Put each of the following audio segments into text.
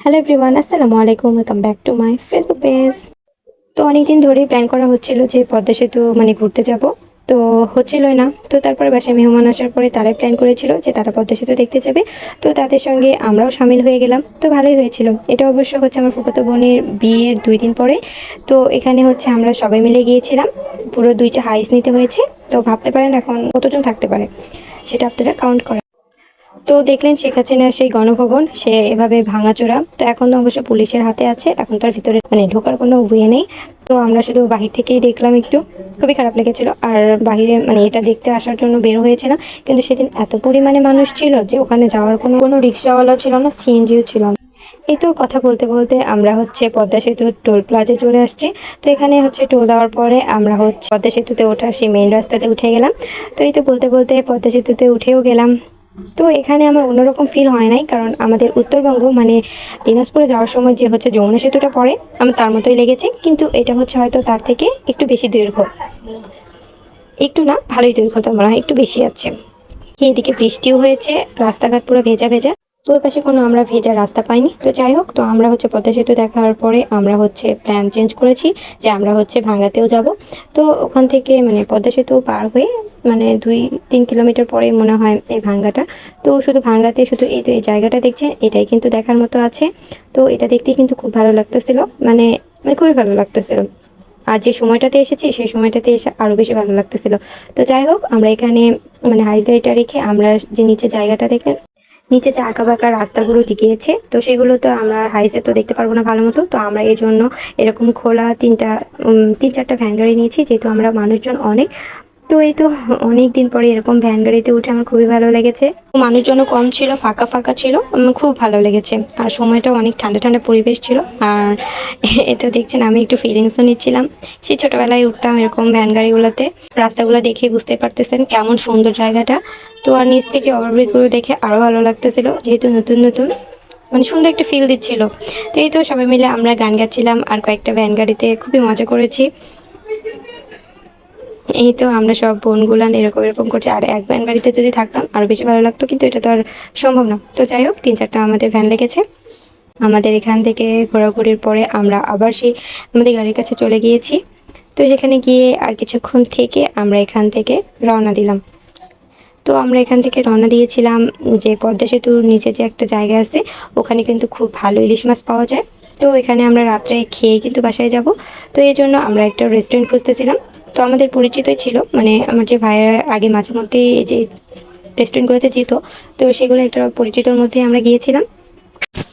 Hello everyone আসসালামু আলাইকুম welcome back to my Facebook page তো অনেকদিন ধরেই প্ল্যান করা হচ্ছিল যে পদ্মা সেতু মানে ঘুরতে যাব। তো হচ্ছিলই না। তো তারপরে বাসায় মেহমান আসার পরে তারাই প্ল্যান করেছিল যে তারা পদ্মা সেতু দেখতে যাবে। তো তাদের সঙ্গে আমরাও সামিল হয়ে গেলাম। তো ভালোই হয়েছিল। এটা অবশ্য হচ্ছে আমার ফুফাতো বোনের বিয়ের দুই দিন পরে। তো এখানে হচ্ছে আমরা সবাই মিলে গিয়েছিলাম। পুরো দুইটা হাইস নিতে হয়েছে। তো ভাবতে পারেন এখন কতজন থাকতে পারে? সেটা আপনারা কাউন্ট করেন। তো দেখলেন শেখ হাসিনার সেই গণভবন, সে এভাবে ভাঙাচোরা। তো এখন অবশ্য পুলিশের হাতে আছে, এখন তার ভিতরে মানে ঢোকার কোনো ওয়ে নেই। তো আমরা শুধু বাহির থেকেই দেখলাম একটু। খুবই খারাপ লেগেছিল। আর বাহিরে মানে এটা দেখতে আসার জন্য বের হয়েছিলাম। কিন্তু সেদিন এত পরিমাণে মানুষ ছিল যে ওখানে যাওয়ার কোনো কোনো রিক্সাওয়ালা ছিল না, সিএনজিও ছিল না। এই তো কথা বলতে বলতে আমরা হচ্ছে পদ্মা সেতুর টোল প্লাজে চলে আসছি। তো এখানে হচ্ছে টোল দেওয়ার পরে আমরা হচ্ছে পদ্মা সেতুতে ওঠার সেই মেন রাস্তাতে উঠে গেলাম। তো এই তো বলতে বলতে পদ্মা সেতুতে উঠেও গেলাম। তো এখানে আমার অন্যরকম ফিল হয় নাই, কারণ আমাদের উত্তরবঙ্গ মানে দিনাজপুরে যাওয়ার সময় যে হচ্ছে যমুনা সেতুটা পড়ে, আমার তার মতোই লেগেছে, কিন্তু এটা হচ্ছে হয়তো তার থেকে একটু বেশি দীর্ঘ। একটু না, ভালোই দীর্ঘ তো মনে হয়, একটু বেশি আছে। এদিকে বৃষ্টিও হয়েছে, রাস্তাঘাট পুরো ভেজা ভেজা। তো ওই পাশে কোনো আমরা ভেজা রাস্তা পাইনি। তো যাই হোক, তো আমরা হচ্ছে পদ্মা সেতু দেখার পরে আমরা হচ্ছে প্ল্যান চেঞ্জ করেছি যে আমরা হচ্ছে ভাঙ্গাতেও যাব। তো ওখান থেকে মানে পদ্মা সেতু পার হয়ে মানে দুই, তিন কিলোমিটার পরে মনে হয় এই ভাঙ্গাটা। তো শুধু ভাঙ্গাতে শুধু এই এই জায়গাটা দেখছেন, এটাই কিন্তু দেখার মতো আছে। তো এটা দেখতে কিন্তু খুব ভালো লাগতেছিল। মানে মানে খুবই ভালো লাগতেছিল। আর যে সময়টাতে এসেছি, সেই সময়টাতে এসে আরও বেশি ভালো লাগতেছিল। তো যাই হোক, আমরা এখানে মানে হাইস গাড়িটা রেখে আমরা যে নিচে জায়গাটা দেখলেন নিচে যে আঁকা বাঁকা রাস্তাগুলো টিকিয়েছে, তো সেগুলো তো আমরা হাইসে তো দেখতে পারব না ভালো মতো। তো আমরা এর জন্য এরকম খোলা তিনটা তিন চারটা ভ্যান গাড়ি নিয়েছি, যেহেতু আমরা মানুষজন অনেক। তো এই তো অনেক দিন পরে এরকম ভ্যান গাড়িতে উঠে আমার খুবই ভালো লেগেছে। মানুষজনও কম ছিল, ফাঁকা ফাঁকা ছিল খুব ভালো লেগেছে। আর সময়টাও অনেক ঠান্ডা ঠান্ডা পরিবেশ ছিল। আর এ তো দেখছেন আমি একটু ফিলিংসও নিচ্ছিলাম। সেই ছোটোবেলায় উঠতাম এরকম ভ্যান গাড়িগুলোতে। রাস্তাগুলো দেখে বুঝতে পারতেছেন কেমন সুন্দর জায়গাটা। তো আর নিচ থেকে ওভারব্রিজগুলো দেখে আরও ভালো লাগতেছিল, যেহেতু নতুন নতুন। মানে সুন্দর একটা ফিল দিচ্ছিল। তো এই তো সবাই মিলে আমরা গান গাচ্ছিলাম আর কয়েকটা ভ্যান গাড়িতে খুবই মজা করেছি। এই তো আমরা সব বোনগুলান এরকম এরকম করছি। আর এক ভ্যান গাড়িতে যদি থাকতাম আরও বেশি ভালো লাগতো, কিন্তু এটা তো আর সম্ভব না। তো যাই হোক, তিন চারটা আমাদের ভ্যান লেগেছে। আমাদের এখান থেকে ঘোরাঘুরির পরে আমরা আবার সেই আমাদের গাড়ির কাছে চলে গিয়েছি। তো সেখানে গিয়ে আর কিছুক্ষণ থেকে আমরা এখান থেকে রওনা দিলাম। তো আমরা এখান থেকে রওনা দিয়েছিলাম যে পদ্মা সেতুর নিচে যে একটা জায়গা আছে, ওখানে কিন্তু খুব ভালো ইলিশ মাছ পাওয়া যায়। তো এখানে আমরা রাত্রে খেয়ে কিন্তু বাসায় যাব। তো এই জন্য আমরা একটা রেস্টুরেন্ট খুঁজতেছিলাম। তো আমাদের পরিচিতই ছিল মানে আমার যে ভাইয়ের আগে মাঝে মধ্যে এই যে রেস্টুরেন্টগুলোতে যেত, তো সেগুলো একটা পরিচিতর মধ্যে আমরা গিয়েছিলাম।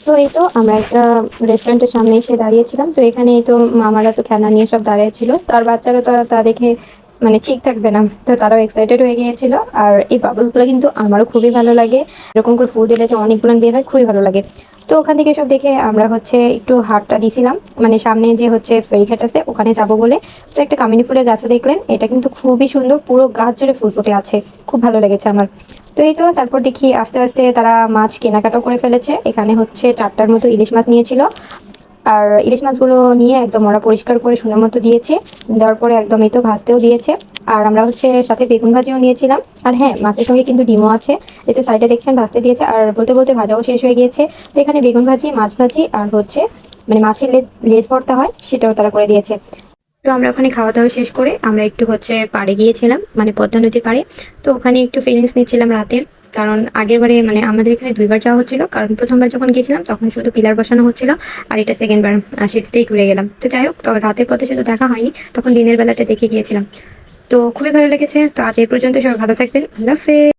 তো এই তো আমরা একটা রেস্টুরেন্টের সামনে এসে দাঁড়িয়েছিলাম, তো এখানে এই তো মামারা তো খেলা নিয়ে সব দাঁড়িয়েছিল তার বাচ্চারা তো তা দেখে মানে ঠিক থাকবে না, তো তারাও এক্সাইটেড হয়ে গিয়েছিল, আর এই বাবলসগুলো কিন্তু আমারও খুবই ভালো লাগে। এরকম করে ফু দিলে যে অনেকগুলো বের হয়, খুবই ভালো লাগে। তো ওখান থেকে সব দেখে আমরা হচ্ছে একটু হাটটা দিছিলাম মানে সামনে যে হচ্ছে ফেরিঘাট আছে, ওখানে যাব বলে। তো একটা কামিনী ফুলের গাছও দেখলেন। এটা কিন্তু খুবই সুন্দর, পুরো গাছ জুড়ে ফুল ফুটে আছে। খুব ভালো লেগেছে আমার। তো এই তো, তারপর দেখি আস্তে আস্তে তারা মাছ কেনাকাটাও করে ফেলেছে। এখানে হচ্ছে চারটার মতো ইলিশ মাছ নিয়েছিল। আর ইলিশ মাছগুলো নিয়ে একদম ওরা পরিষ্কার করে সুন্দর মতো দিয়েছে। দেওয়ার পরে একদম এই তো ভাজতেও দিয়েছে। আর আমরা হচ্ছে সাথে বেগুন ভাজিও নিয়েছিলাম। আর হ্যাঁ মাছের সঙ্গে কিন্তু ডিমও আছে। এই তো সাইডে দেখছেন, ভাজতে দিয়েছে। আর বলতে বলতে ভাজাও শেষ হয়ে গিয়েছে। তো এখানে বেগুন ভাজি, মাছ ভাজি আর হচ্ছে মানে মাছের লেজ ভর্তা হয়, সেটাও তারা করে দিয়েছে। তো আমরা ওখানে খাওয়া দাওয়া শেষ করে আমরা একটু হচ্ছে পাড়ে গিয়েছিলাম মানে পদ্মা নদীর পাড়ে। তো ওখানে একটু ফিলিংস নিচ্ছিলাম রাতের। কারণ আগের বারে মানে আমাদের এখানে দুইবার যাওয়া হচ্ছিল। কারণ প্রথমবার যখন গিয়েছিলাম, তখন শুধু পিলার বসানো হচ্ছিল আর এটা সেকেন্ডবার আর সেটাতেই ঘুরে গেলাম। তো যাই হোক রাতের পথে শুধু দেখা হয়নি। তখন দিনের বেলাটা দেখে গিয়েছিলাম। তো খুবই ভালো লেগেছে। তো আজ এই পর্যন্ত সবাই ভালো থাকবেন। আল্লাহ হাফেজ।